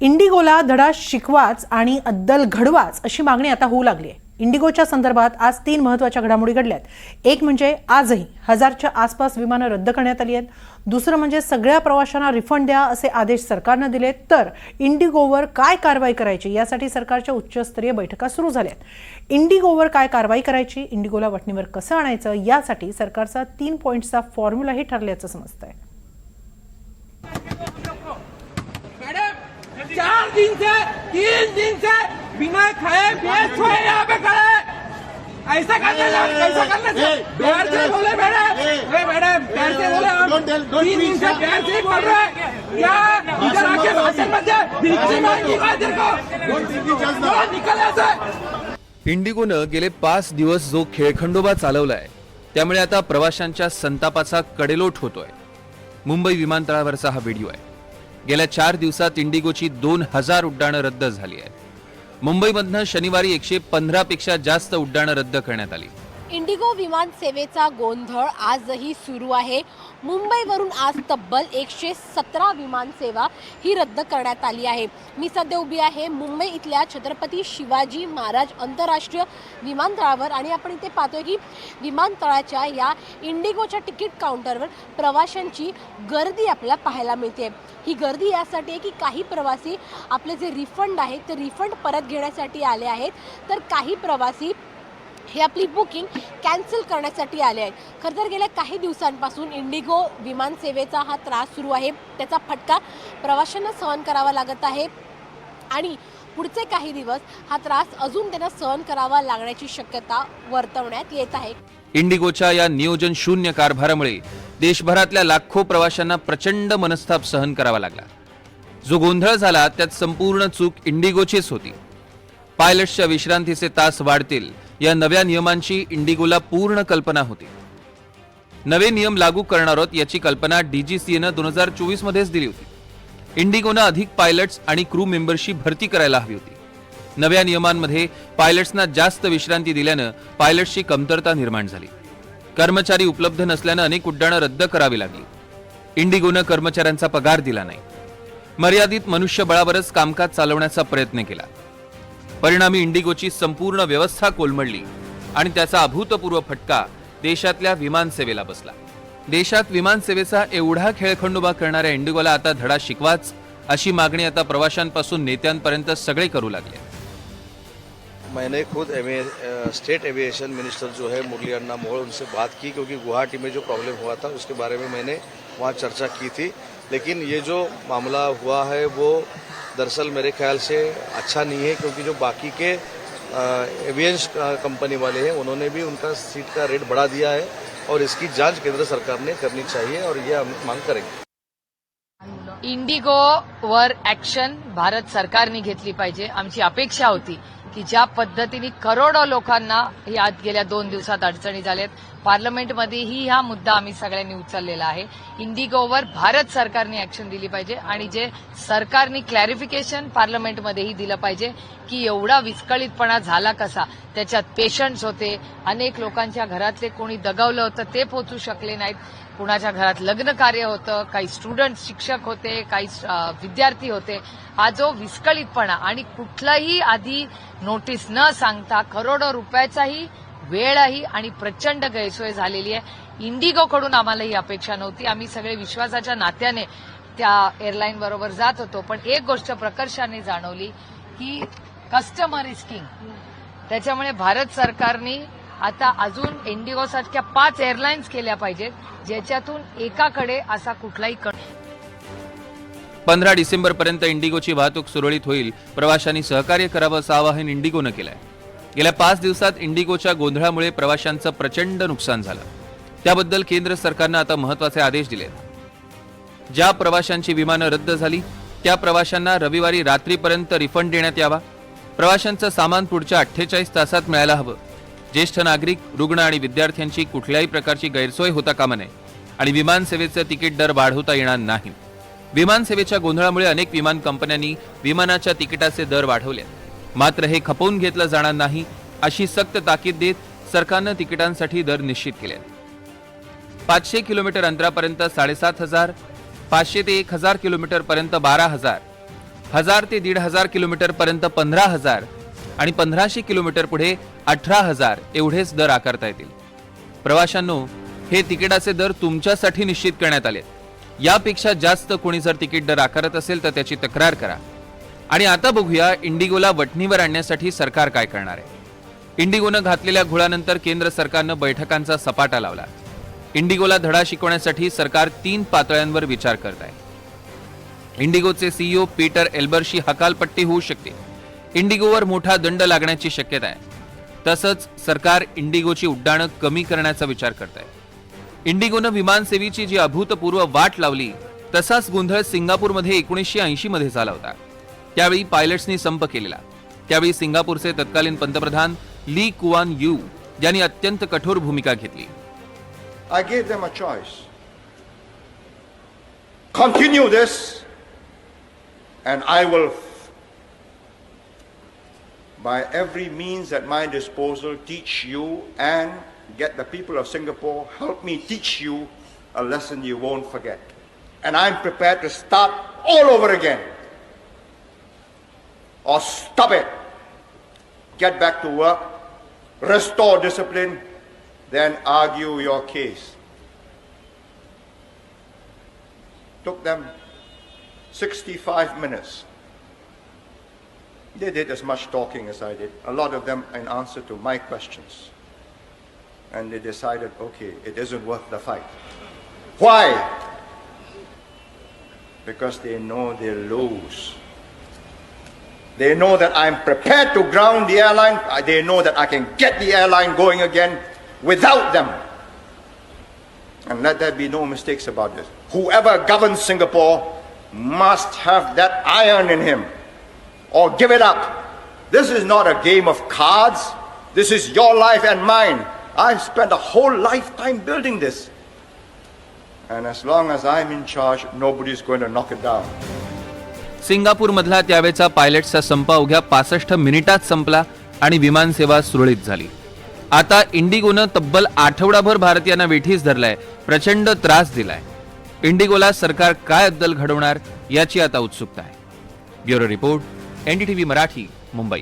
इंडिगोला धडा शिकवाच आणि अद्दल घडवाच अशी मागणी आता होऊ लागली आहे. इंडिगोच्या संदर्भात आज तीन महत्त्वाच्या घडामोडी घडल्यात. एक म्हणजे आजही हजारच्या आसपास विमानं रद्द करण्यात आली आहेत. दुसरं म्हणजे सगळ्या प्रवाशांना रिफंड द्या असे आदेश सरकारनं दिले तर इंडिगोवर काय कारवाई करायची यासाठी सरकारच्या उच्चस्तरीय बैठका सुरू झाल्या आहेत इंडिगोवर काय कारवाई करायची इंडिगोला वटणीवर कसं आणायचं यासाठी सरकारचा तीन पॉईंटचा फॉर्म्युलाही ठरल्याचं समजतं आहे चार दिन से तीन दिन से बिना खाए हुए यहाँ पे खड़े। ऐसा करने से कैसा करने से प्यार से बोले मैडम ए मैडम प्यार से बोले. हम तीन दिन. से प्यार से ही बोल रहे हैं क्या इधर आके भाषण मत भिक्षी मांगी को? चलो, निकल ऐसे इंडिगोनं गेले पाच दिवस जो खेळखंडोबा चालवलाय त्यामुळे आता प्रवाशांच्या संतापाचा कडेलोट होतोय. मुंबई विमानतळावरचा हा व्हिडिओ आहे. गेल्या चार दिवसात इंडिगोची दोन हजार उड्डाणं रद्द झाली आहेत. मुंबईमधनं शनिवारी एकशे पंधरापेक्षा जास्त उड्डाणं रद्द करण्यात आली. इंडिगो विमान सेवेचा गोंधळ आजही सुरू आहे. मुंबईवरून आज तब्बल एकशे सतरा विमानसेवा ही रद्द करण्यात आली आहे. मी सध्या उभी आहे मुंबई इथल्या छत्रपती शिवाजी महाराज आंतरराष्ट्रीय विमानतळावर आणि आपण इथे पाहतोय की विमानतळाच्या या इंडिगोच्या तिकीट काउंटरवर प्रवाशांची गर्दी आपल्याला पाहायला मिळते. ही गर्दी यासाठी आहे की काही प्रवासी आपले जे रिफंड आहेत ते रिफंड परत घेण्यासाठी आले आहेत. तर काही प्रवासी हे आपली बुकिंग कॅन्सल करण्यासाठी आले आहेत. खरं तर गेल्या काही दिवसांपासून इंडिगो विमानसेवेचा हा त्रास सुरू आहे. त्याचा फटका प्रवाशांना सहन करावा लागत आहे. आणि पुढचे काही दिवस हा त्रास अजून त्यांना सहन करावा लागण्याची शक्यता वर्तवण्यात येत आहे. इंडिगोच्या या नियोजन शून्य कारभारामुळे देशभरातल्या लाखो प्रवाशांना प्रचंड मनस्ताप सहन करावा लागला. जो गोंधळ झाला त्यात संपूर्ण चूक इंडिगोचीच होती. पायलट्सच्या विश्रांतीचे तास वाढतील या नव्या नियमांची इंडिगोला पूर्ण कल्पना होती. नवे नियम लागू करणार आहोत याची कल्पना डीजीसीएनं दोन हजार चोवीस मध्येच दिली होती. इंडिगोनं अधिक पायलट्स आणि क्रू मेंबर्सची भरती करायला हवी होती. नव्या नियमांमध्ये पायलट्सना जास्त विश्रांती दिल्यानं पायलट्सची कमतरता निर्माण झाली. कर्मचारी उपलब्ध नसल्यानं अनेक उड्डाणं रद्द करावी लागली. इंडिगोनं कर्मचाऱ्यांचा पगार दिला नाही. मर्यादित मनुष्यबळावरच कामकाज चालवण्याचा प्रयत्न केला. परिणामी इंडिगोची संपूर्ण व्यवस्था कोलमडली आणि त्याचा अभूतपूर्व फटका देशातल्या विमानसेवेला बसला. देशात विमानसेवेचा एवढा खेळखंडोबा करणाऱ्या इंडिगोला आता धडा शिकवाच अशी मागणी आता प्रवाशांपासून नेत्यांपर्यंत सगळे करू लागले. मैंने खुद एवे, स्टेट एविएशन मिनिस्टर जो है मुरली अन्ना मोड़ उनसे बात की क्योंकि गुवाहाटी में जो प्रॉब्लम हुआ था उसके बारे में मैंने वहाँ चर्चा की थी। लेकिन ये जो मामला हुआ है वो दरअसल मेरे ख्याल से अच्छा नहीं है क्योंकि जो बाकी के एवियंस कंपनी वाले हैं उन्होंने भी उनका सीट का रेट बढ़ा दिया है और इसकी जांच केंद्र सरकार ने करनी चाहिए और ये हम मांग करेंगे। इंडिगोवर ऍक्शन भारत सरकारने घेतली पाहिजे. आमची अपेक्षा होती की ज्या पद्धतीने करोडो लोकांना या गेल्या दोन दिवसात अडचणी झाल्यात पार्लमेंटमध्येही हा मुद्दा आम्ही सगळ्यांनी उचललेला आहे. इंडिगोवर भारत सरकारने ऍक्शन दिली पाहिजे आणि जे सरकारने क्लॅरिफिकेशन पार्लमेंटमध्येही दिलं पाहिजे की एवढा विस्कळीतपणा झाला कसा? त्याच्यात पेशंट्स होते अनेक लोकांच्या घरातले कोणी दगावलं होतं ते पोचू शकले नाहीत. कुणाच्या घरात लग्न कार्य होतं काही स्टुडंट शिक्षक होते काही विद्यार्थी होते. हा जो विस्कळीतपणा आणि कुठलाही आधी नोटीस न सांगता करोडो रुपयाचाही वेळही आणि प्रचंड गैरसोय झालेली आहे. इंडिगोकडून आम्हाला ही अपेक्षा नव्हती. आम्ही सगळे विश्वासाच्या नात्याने त्या एअरलाईन बरोबर जात होतो. पण एक गोष्ट प्रकर्षाने जाणवली की कस्टमर इज किंग त्याच्यामुळे भारत सरकारने आता अजून इंडिगो सारख्या पाच एअरलाईन्स केल्या पाहिजेत ज्याच्यातून एकाकडे असा कुठलाही कण पंधरा डिसेंबर पर्यंत इंडिगोची वाहतूक सुरळीत होईल. प्रवाशांनी सहकार्य करावं असं आवाहन इंडिगोनं केलं आहे गेल्या पाच दिवसात इंडिगोच्या गोंधळामुळे प्रवाशांचं प्रचंड नुकसान झालं. त्याबद्दल केंद्र सरकारनं आता महत्त्वाचे आदेश दिले ज्या प्रवाशांची विमानं रद्द झाली त्या प्रवाशांना रविवारी रात्रीपर्यंत रिफंड देण्यात यावा. प्रवाशांचं सामान पुढच्या अठ्ठेचाळीस तासात मिळायला हवं. ज्येष्ठ नागरिक रुग्ण आणि विद्यार्थ्यांची कुठल्याही प्रकारची गैरसोय होता कामा नये आणि विमानसेवेचं तिकीट दर वाढवता येणार नाही. विमानसेवेच्या गोंधळामुळे अनेक विमान कंपन्यांनी विमानाच्या तिकिटाचे दर वाढवले मात्र हे खपवून घेतलं जाणार नाही अशी सक्त ताकीद देत सरकारनं तिकिटांसाठी दर निश्चित केले. पाचशे किलोमीटर अंतरापर्यंत साडेसात हजार पाचशे ते एक हजार किलोमीटर पर्यंत बारा हजार हजार ते दीड हजार किलोमीटर पर्यंत पंधरा हजार आणि पंधराशे किलोमीटर पुढे अठरा हजार एवढेच दर आकारता येतील. प्रवाशांनो हे तिकिटाचे दर तुमच्यासाठी निश्चित करण्यात आले यापेक्षा जास्त कोणी जर तिकीट दर आकारत असेल तर त्याची तक्रार करा. आणि आता बघूया इंडिगोला वटणीवर आणण्यासाठी सरकार काय करणार आहे. इंडिगोनं घातलेल्या घोळानंतर केंद्र सरकारनं बैठकांचा सपाटा लावला. इंडिगोला धडा शिकवण्यासाठी सरकार तीन पातळ्यांवर विचार करत आहे. इंडिगोचे सीईओ पीटर एल्बरशी हकालपट्टी होऊ शकते. इंडिगोवर मोठा दंड लागण्याची शक्यता आहे. तसंच सरकार इंडिगोची उड्डाणं कमी करण्याचा विचार करत आहे. इंडिगोनं विमानसेवेची जी अभूतपूर्व वाट लावली तसाच गोंधळ सिंगापूरमध्ये एकोणीसशे ऐंशी मध्ये झाला होता. त्यावेळी पायलट्सनी संप केलेला त्यावेळी सिंगापूरचे तत्कालीन पंतप्रधान ली कुआन यू यांनी अत्यंत कठोर भूमिका घेतली I gave them a choice. Continue this, and I will, by every means at my disposal, teach you and get the people of Singapore, help me teach you a lesson you won't forget. And I'm prepared to start all over again. Or stop it. Get back to work, restore discipline, then argue your case. Took them 65 minutes. They did as much talking as I did, a lot of them in answer to my questions. And they decided, okay, it isn't worth the fight. Why? Because they know they lose. They know that I'm prepared to ground the airline. They know that I can get the airline going again without them. And let there be no mistakes about this. Whoever governs Singapore must have that iron in him or give it up. This is not a game of cards. This is your life and mine. I've spent a whole lifetime building this. And as long as I'm in charge, nobody's going to knock it down. सिंगापूरमधला त्यावेळचा पायलटचा संप अवघ्या पासष्ट मिनिटात संपला आणि विमानसेवा सुरळीत झाली. आता इंडिगोनं तब्बल आठवडाभर भारतीयांना वेठीस धरलाय प्रचंड त्रास दिलाय. इंडिगोला सरकार काय अद्दल घडवणार याची आता उत्सुकता आहे. Bureau report NDTV Marathi Mumbai.